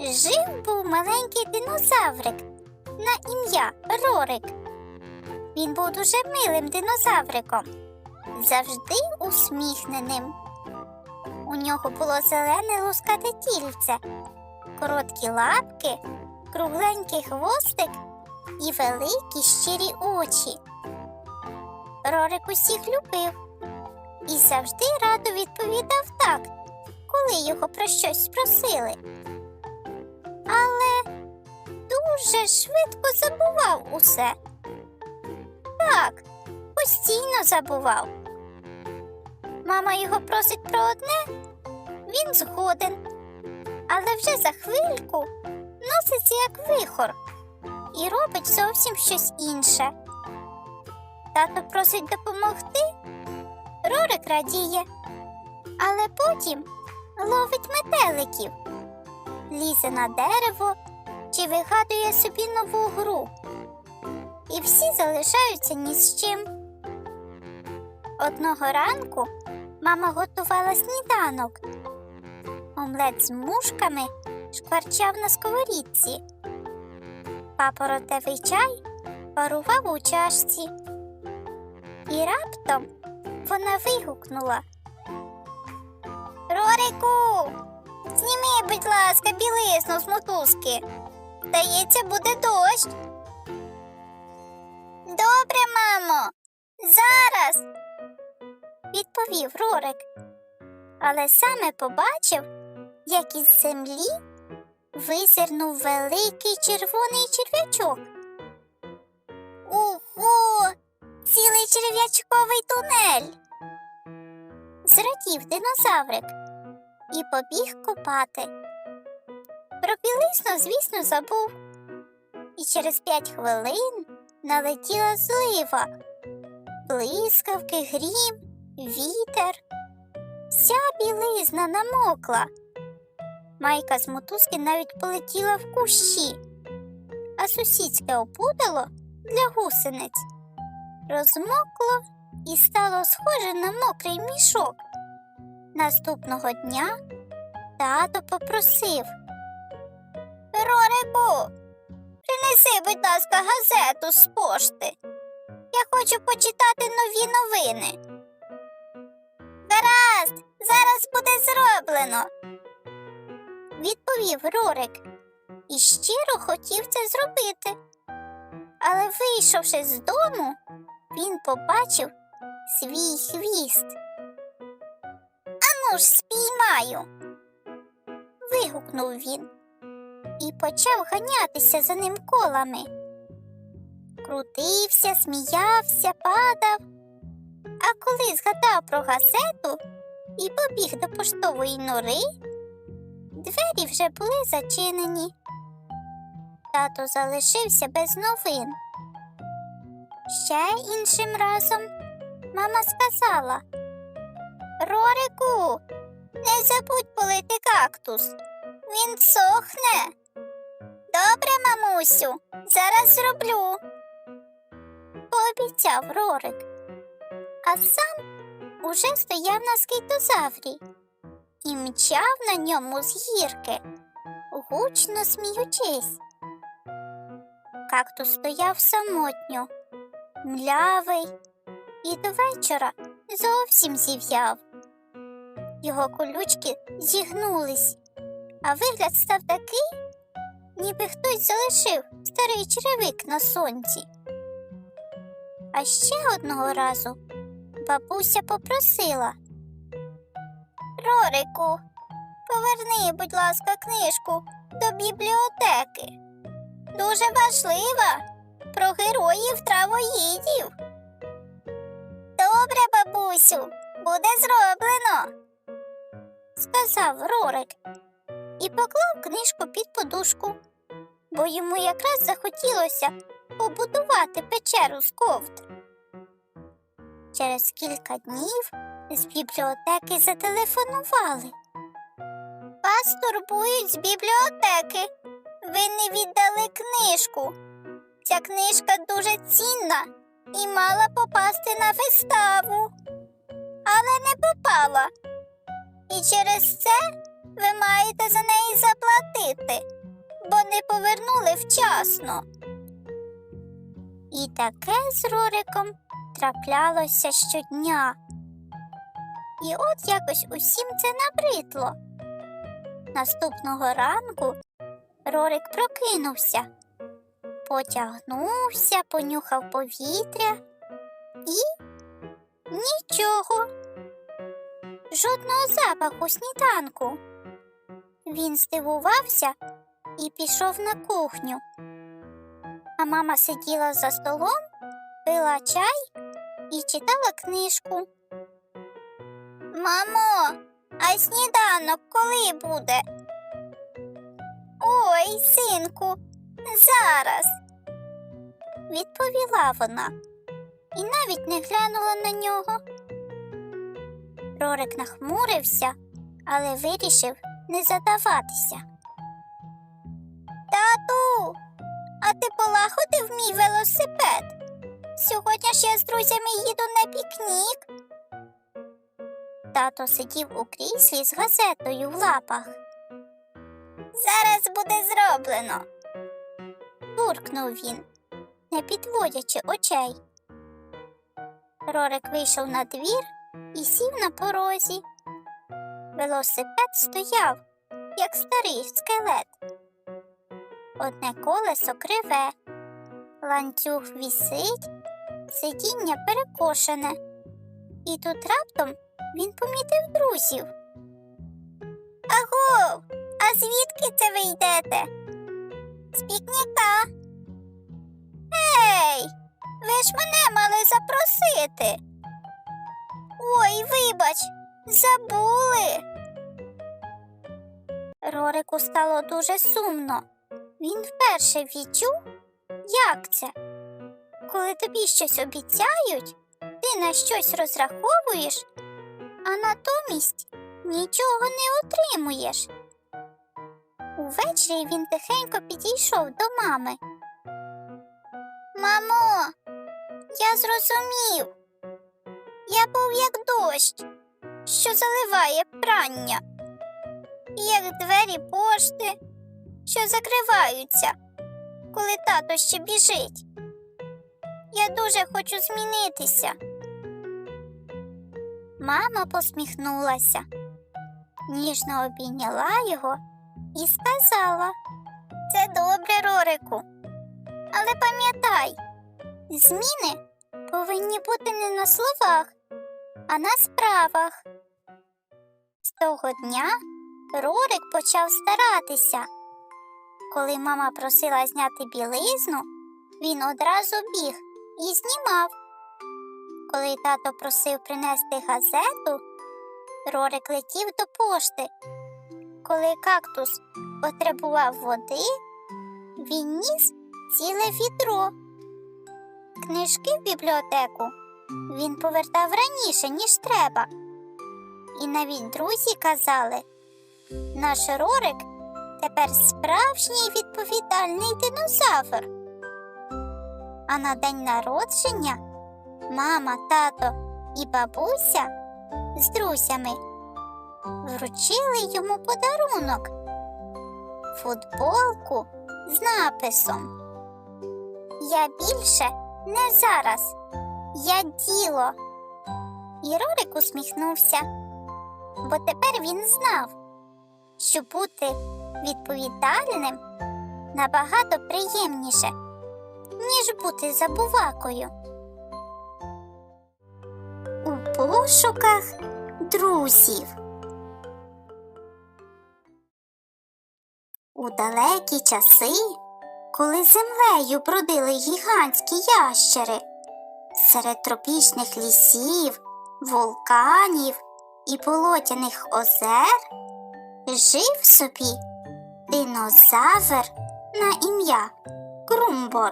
Жив був маленький динозаврик на ім'я Рорик. Він був дуже милим динозавриком, завжди усміхненим. У нього було зелене лускате тільце, короткі лапки, кругленький хвостик і великі щирі очі. Рорик усіх любив і завжди радо відповідав так, коли його про щось спросили але дуже швидко забував усе. Так, постійно забував. Мама його просить про одне, він згоден, але вже за хвильку носиться як вихор і робить зовсім щось інше. Тато просить допомогти, Рорик радіє, але потім ловить метеликів лізе на дерево чи вигадує собі нову гру. І всі залишаються ні з чим. Одного ранку мама готувала сніданок. Омлет з мушками шкварчав на сковорідці. Папоротевий чай парував у чашці. І раптом вона вигукнула Рорику, Зніми, будь ласка, білизну з мотузки. Здається, буде дощ. Добре, мамо. Зараз. відповів Рорик. Але саме побачив, як із землі визирнув великий червоний черв'ячок. Ого, цілий черв'ячковий тунель. Зрадів динозаврик і побіг копати. Про білизну, звісно, забув. І через п'ять хвилин налетіла злива, блискавки, грім, вітер. Вся білизна намокла. Майка з мотузки навіть полетіла в кущі, а сусідське опудало для гусениць розмокло і стало схоже на мокрий мішок. Наступного дня тато попросив Рорику, принеси, будь ласка, газету з пошти. Я хочу почитати нові новини. Гаразд, зараз буде зроблено, відповів Рорик і щиро хотів це зробити. Але, вийшовши з дому, він побачив свій хвіст. Ану ж спіймаю. вигукнув він і почав ганятися за ним колами. Крутився, сміявся, падав. А коли згадав про газету і побіг до поштової нори, двері вже були зачинені. Тато залишився без новин. Ще іншим разом мама сказала Рорику, не забудь полити кактус. Він сохне. Добре, мамусю, зараз зроблю. Пообіцяв Рорик, а сам уже стояв на скейтозаврі і мчав на ньому з гірки, гучно сміючись. Кактус стояв самотньо, млявий і до вечора зовсім зів'яв. Його колючки зігнулись, а вигляд став такий, ніби хтось залишив старий черевик на сонці. А ще одного разу бабуся попросила Рорику, поверни, будь ласка, книжку до бібліотеки. Дуже важлива про героїв травоїдів. Добре, бабусю, буде зроблено, сказав Рорик і поклав книжку під подушку, бо йому якраз захотілося побудувати печеру з ковдр. Через кілька днів з бібліотеки зателефонували. Вас турбують з бібліотеки. Ви не віддали книжку. Ця книжка дуже цінна і мала попасти на виставу, але не попала. І через це ви маєте за неї заплатити, бо не повернули вчасно. І таке з Рориком траплялося щодня. І от якось усім це набридло. Наступного ранку Рорик прокинувся, потягнувся, понюхав повітря і нічого. Жодного запаху сніданку. Він здивувався і пішов на кухню. А мама сиділа за столом, пила чай і читала книжку. Мамо, а сніданок коли буде? Ой, синку, зараз, відповіла вона і навіть не глянула на нього. Рорик нахмурився, але вирішив не задаватися. Тату, а ти полагодив мій велосипед? Сьогодні ж я з друзями їду на пікнік. Тато сидів у кріслі з газетою в лапах. Зараз буде зроблено, буркнув він, не підводячи очей. Рорик вийшов на двір і сів на порозі. Велосипед стояв, як старий скелет. Одне колесо криве, ланцюг вісить, сидіння перекошене. І тут раптом він помітив друзів. Аго, а звідки це ви йдете? З пікніка. Ей, ви ж мене мали запросити. Ой, вибач, забули. Рорику стало дуже сумно. Він вперше відчув, як це. Коли тобі щось обіцяють, ти на щось розраховуєш, а натомість нічого не отримуєш. Увечері він тихенько підійшов до мами. Мамо, я зрозумів. Я був як дощ, що заливає прання, як двері пошти, що закриваються, коли тато ще біжить. Я дуже хочу змінитися. Мама посміхнулася, ніжно обійняла його і сказала Це добре, Рорику. Але пам'ятай, зміни повинні бути не на словах, а на справах. З того дня Рорик почав старатися. Коли мама просила зняти білизну, він одразу біг і знімав. Коли тато просив принести газету, Рорик летів до пошти. Коли кактус потребував води, він ніс ціле відро. Книжки в бібліотеку він повертав раніше, ніж треба. І навіть друзі казали, наш Рорик тепер справжній відповідальний динозавр. А на день народження мама, тато і бабуся з друзями вручили йому подарунок футболку з написом Я більше не зараз, я діло. І Рорик усміхнувся, бо тепер він знав, що бути відповідальним набагато приємніше, ніж бути забувакою. У пошуках друзів. У далекі часи, коли землею бродили гігантські ящери, серед тропічних лісів, вулканів і болотяних озер жив собі динозавр на ім'я Грумбор.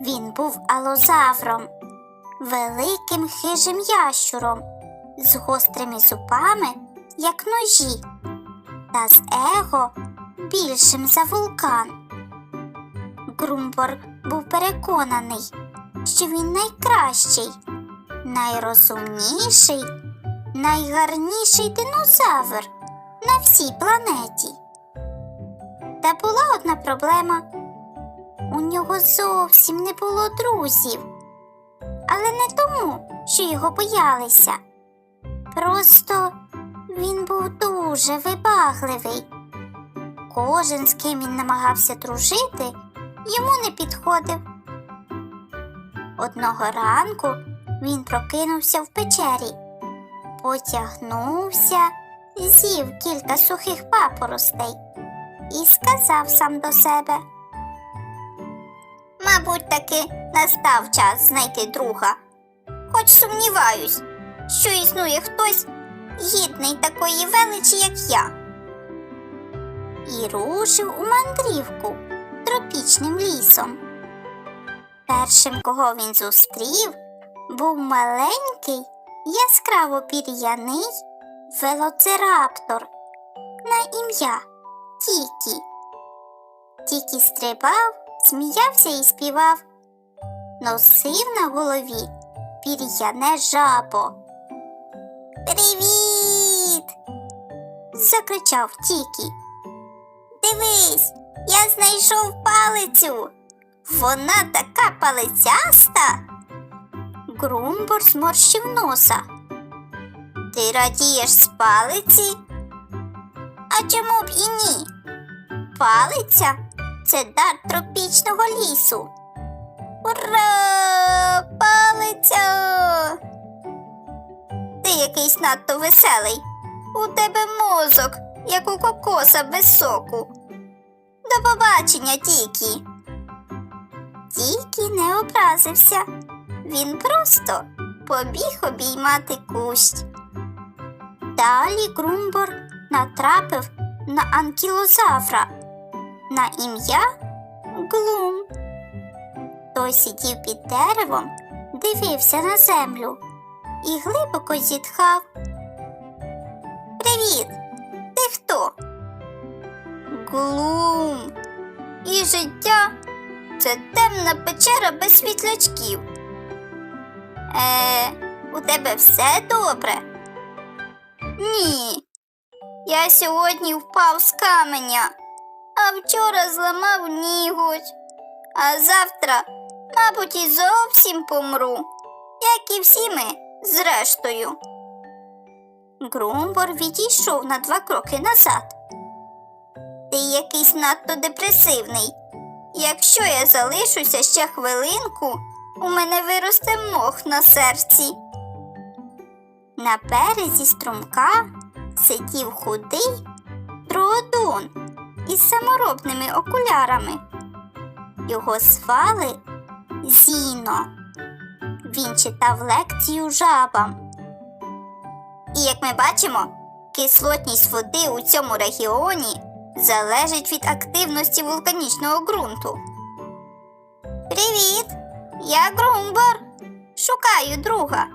Він був алозавром, великим хижим ящуром з гострими зубами, як ножі, та з его більшим за вулкан. Грумбор був переконаний, що він найкращий, найрозумніший, найгарніший динозавр на всій планеті. Та була одна проблема. У нього зовсім не було друзів. Але не тому, що його боялися. Просто він був дуже вибагливий. Кожен, з ким він намагався дружити, йому не підходив. Одного ранку він прокинувся в печері, потягнувся, з'їв кілька сухих папоростей і сказав сам до себе. Мабуть, таки настав час знайти друга, хоч сумніваюсь, що існує хтось гідний такої величі, як я. І рушив у мандрівку тропічним лісом. Першим, кого він зустрів, був маленький, яскраво пір'яний велоцираптор на ім'я Тікі. Тікі стрибав, сміявся і співав, носив на голові пір'яне жабо. Привіт! закричав Тікі. Дивись, я знайшов палицю. Вона така палицяста. Грумбор зморщив носа. Ти радієш з палиці? А чому б і ні? Палиця це дар тропічного лісу. Ура! Палиця! Ти якийсь надто веселий. У тебе мозок, як у кокоса без соку. До побачення, Тікі. Тікі не образився. Він просто побіг обіймати кущ. Далі Грумбор натрапив на анкілозавра на ім'я Глум. Той сидів під деревом, дивився на землю і глибоко зітхав. Привіт! Ти хто? Глум. І життя це темна печера без світлячків. Е, у тебе все добре? Ні. Я сьогодні впав з каменя, а вчора зламав ніготь, а завтра, мабуть, і зовсім помру, як і всі ми зрештою. Грумбор відійшов на два кроки назад. Ти якийсь надто депресивний. Якщо я залишуся ще хвилинку, у мене виросте мох на серці. На березі струмка сидів худий троодон із саморобними окулярами. Його звали Зіно. Він читав лекцію жабам. І як ми бачимо, кислотність води у цьому регіоні залежить від активності вулканічного ґрунту. Привіт! Я Грумбор. Шукаю друга.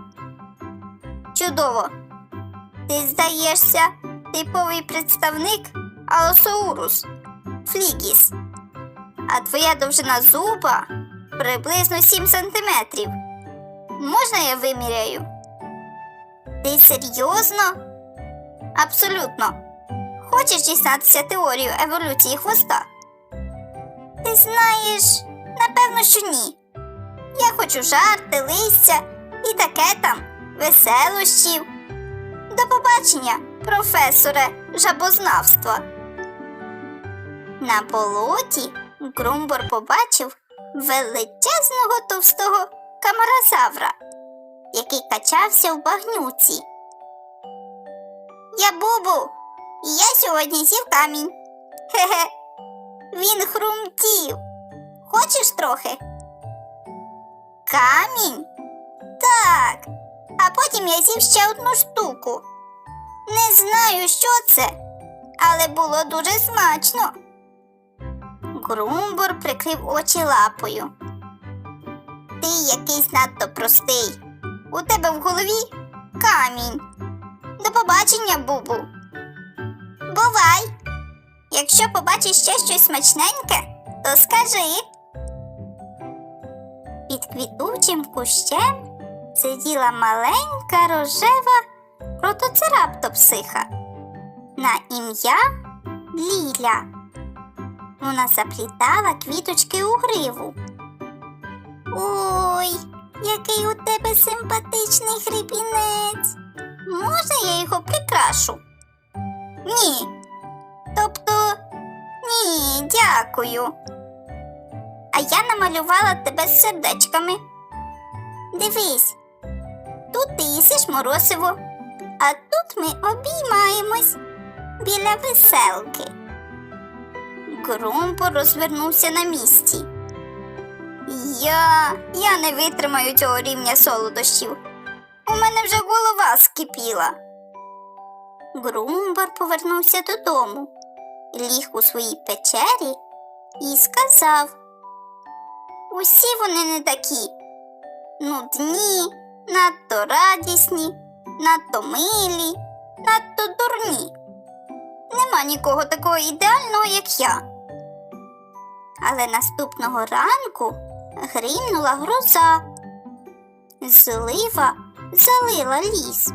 Чудово. Ти здаєшся типовий представник Алосоурус Флігіс. А твоя довжина зуба приблизно 7 сантиметрів. Можна я виміряю? Ти серйозно? Абсолютно. Хочеш дізнатися теорію еволюції хвоста? Ти знаєш, напевно, що ні. Я хочу жарти, листя і таке там, веселощів. До побачення, професоре жабознавства. На болоті Грумбор побачив величезного товстого камаразавра, який качався в багнюці. Я Бубу, і я сьогодні сів камінь. Хе-хе. Він хрумтів. Хочеш трохи? Камінь? Так. А потім я з'їв ще одну штуку. Не знаю, що це, але було дуже смачно. Грумбур прикрив очі лапою. Ти якийсь надто простий. У тебе в голові камінь. До побачення, Бубу. Бувай. Якщо побачиш ще щось смачненьке, то скажи. Під квітучим кущем сиділа маленька рожева протоцераптопсиха на ім'я Ліля. Вона заплітала квіточки у гриву. Ой, який у тебе симпатичний грибінець. Можна я його прикрашу? Ні. Тобто, ні, дякую. А я намалювала тебе з сердечками. Дивись, тут ти їсиш морозиво, а тут ми обіймаємось біля веселки. Грумпо розвернувся на місці. Я. я не витримаю цього рівня солодощів. У мене вже голова скипіла. Грумбар повернувся додому, ліг у своїй печері і сказав: Усі вони не такі. Нудні, надто радісні, надто милі, надто дурні. Нема нікого такого ідеального, як я. Але наступного ранку гримнула гроза. Злива залила ліс.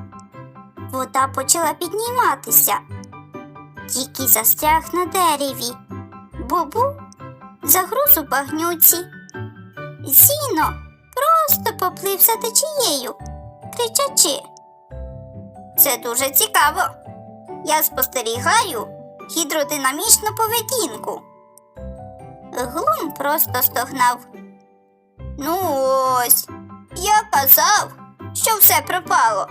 Вода почала підніматися. Тільки застряг на дереві. Бубу загруз у багнюці. Зіно просто поплив за течією, кричачи. Це дуже цікаво. Я спостерігаю гідродинамічну поведінку. Глум просто стогнав. Ну ось, я казав, що все пропало.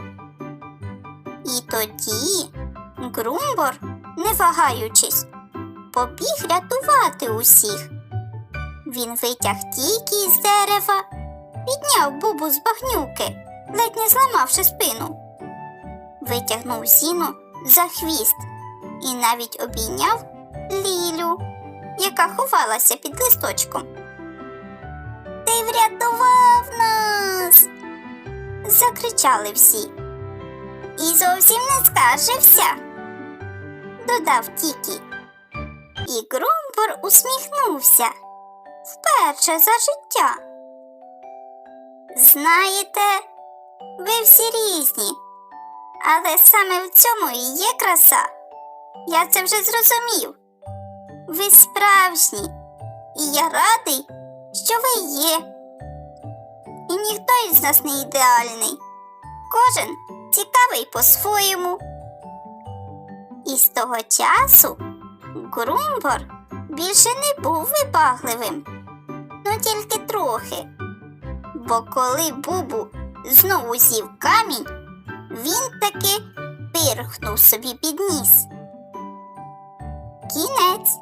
І тоді Грумбор, не вагаючись, побіг рятувати усіх. Він витяг тільки з дерева, підняв бубу з багнюки, ледь не зламавши спину, витягнув зіну за хвіст і навіть обійняв Лілю, яка ховалася під листочком. Ти врятував нас. закричали всі. І зовсім не скаржився, додав Тікі. І Грумбор усміхнувся вперше за життя. Знаєте, ви всі різні, але саме в цьому і є краса. Я це вже зрозумів. Ви справжні, і я радий, що ви є. І ніхто із нас не ідеальний. Кожен цікавий по-своєму. І з того часу Грумбор більше не був вибагливим, ну тільки трохи. Бо коли Бубу знову з'їв камінь, він таки пирхнув собі під ніс. Кінець.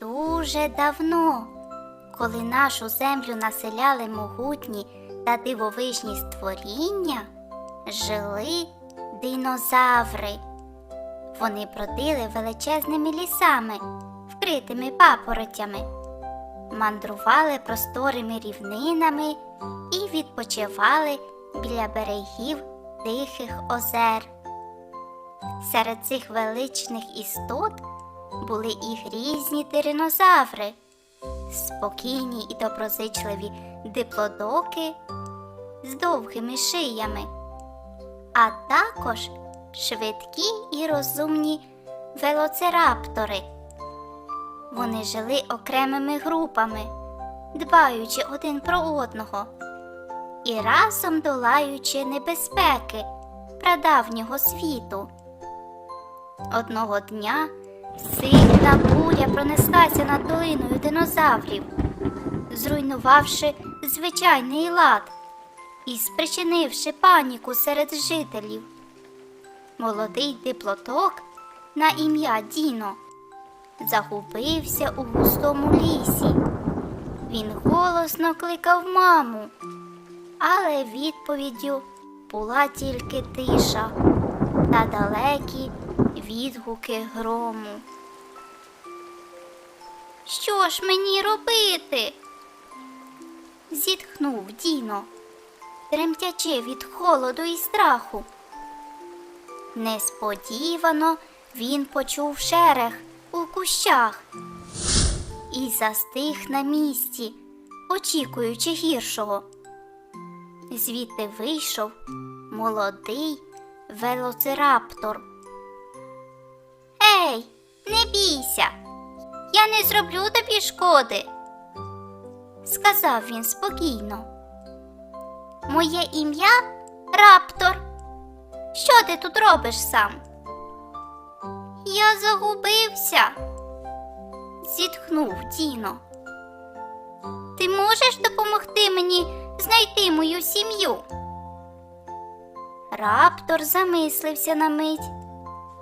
Дуже давно, коли нашу землю населяли могутні та дивовижні створіння, жили динозаври. Вони бродили величезними лісами, вкритими папоротями, мандрували просторими рівнинами і відпочивали біля берегів тихих озер. Серед цих величних істот були і грізні тиринозаври, спокійні і доброзичливі диплодоки з довгими шиями, а також швидкі і розумні велоцираптори. Вони жили окремими групами, дбаючи один про одного і разом долаючи небезпеки прадавнього світу. Одного дня сильна буря пронеслася над долиною динозаврів, зруйнувавши звичайний лад і спричинивши паніку серед жителів. Молодий диплоток на ім'я Діно загубився у густому лісі. Він голосно кликав маму, але відповіддю була тільки тиша та далекі відгуки грому. Що ж мені робити? зітхнув Діно, тремтячи від холоду і страху. Несподівано він почув шерех у кущах і застиг на місці, очікуючи гіршого. Звідти вийшов молодий велоцираптор. Ей, не бійся, я не зроблю тобі шкоди, сказав він спокійно. Моє ім'я Раптор. Що ти тут робиш сам? Я загубився, зітхнув Діно. Ти можеш допомогти мені знайти мою сім'ю? Раптор замислився на мить,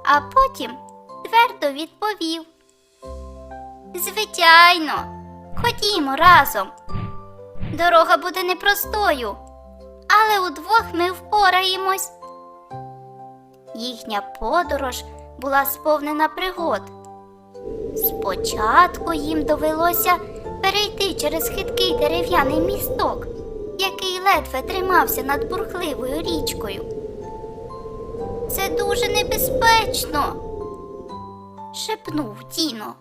а потім твердо відповів. Звичайно, ходімо разом. Дорога буде непростою, але удвох ми впораємось. Їхня подорож була сповнена пригод. Спочатку їм довелося перейти через хиткий дерев'яний місток, який ледве тримався над бурхливою річкою. Це дуже небезпечно, шепнув Діно,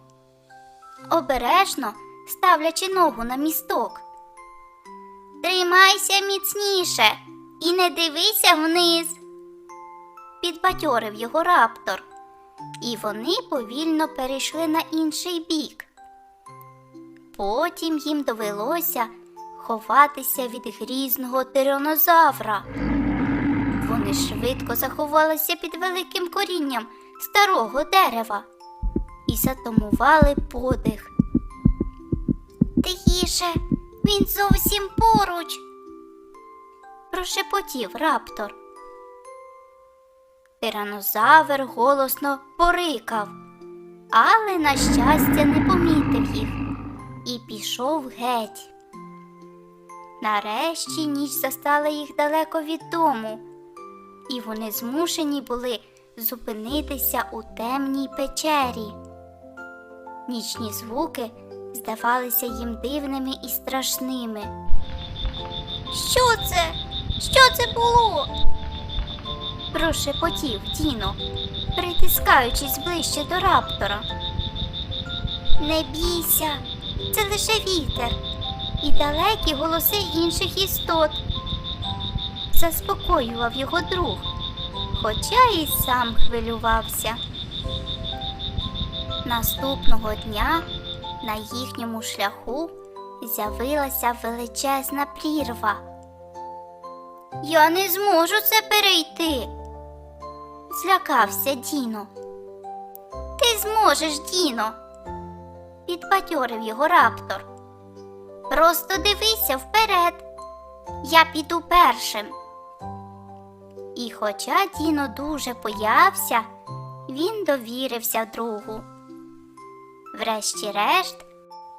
обережно ставлячи ногу на місток. Тримайся міцніше і не дивися вниз, підбадьорив його раптор, і вони повільно перейшли на інший бік. Потім їм довелося ховатися від грізного тиранозавра. Вони швидко заховалися під великим корінням старого дерева і затамували подих. Тихіше, він зовсім поруч, прошепотів раптор. Тиранозавр голосно порикав, але, на щастя, не помітив їх і пішов геть. Нарешті ніч застала їх далеко від дому, і вони змушені були зупинитися у темній печері. Нічні звуки здавалися їм дивними і страшними. Що це? Що це було? прошепотів Тіно, притискаючись ближче до раптора. Не бійся, це лише вітер і далекі голоси інших істот. Заспокоював його друг, хоча і сам хвилювався. Наступного дня на їхньому шляху з'явилася величезна прірва. Я не зможу це перейти, злякався Діно. Ти зможеш, Діно, підбадьорив його раптор. Просто дивися вперед. Я піду першим. І хоча Діно дуже боявся, він довірився другу. Врешті-решт,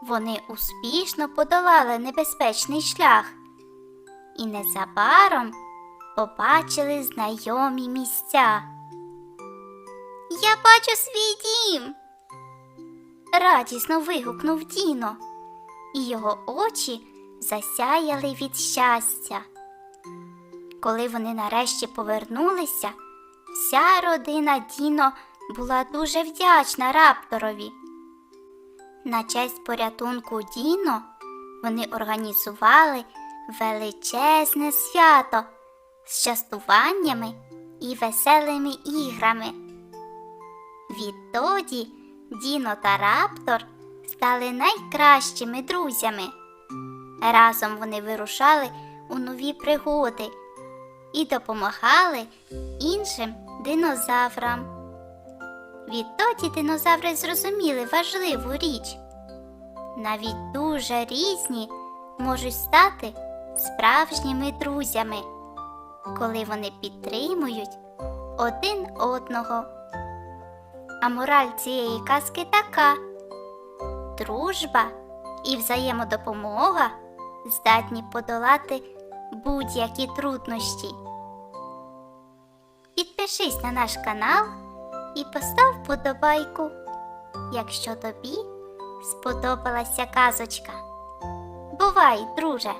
вони успішно подолали небезпечний шлях і незабаром побачили знайомі місця. Я бачу свій дім. Радісно вигукнув Діно, і його очі засяяли від щастя. Коли вони нарешті повернулися, вся родина Діно була дуже вдячна рапторові. На честь порятунку Діно вони організували величезне свято з частуваннями і веселими іграми. Відтоді Діно та Раптор стали найкращими друзями. Разом вони вирушали у нові пригоди і допомагали іншим динозаврам. Відтоді динозаври зрозуміли важливу річ. Навіть дуже різні можуть стати справжніми друзями, коли вони підтримують один одного. А мораль цієї казки така: дружба і взаємодопомога здатні подолати будь-які труднощі. підпишись на наш канал і постав вподобайку, якщо тобі сподобалася казочка. Бувай, друже!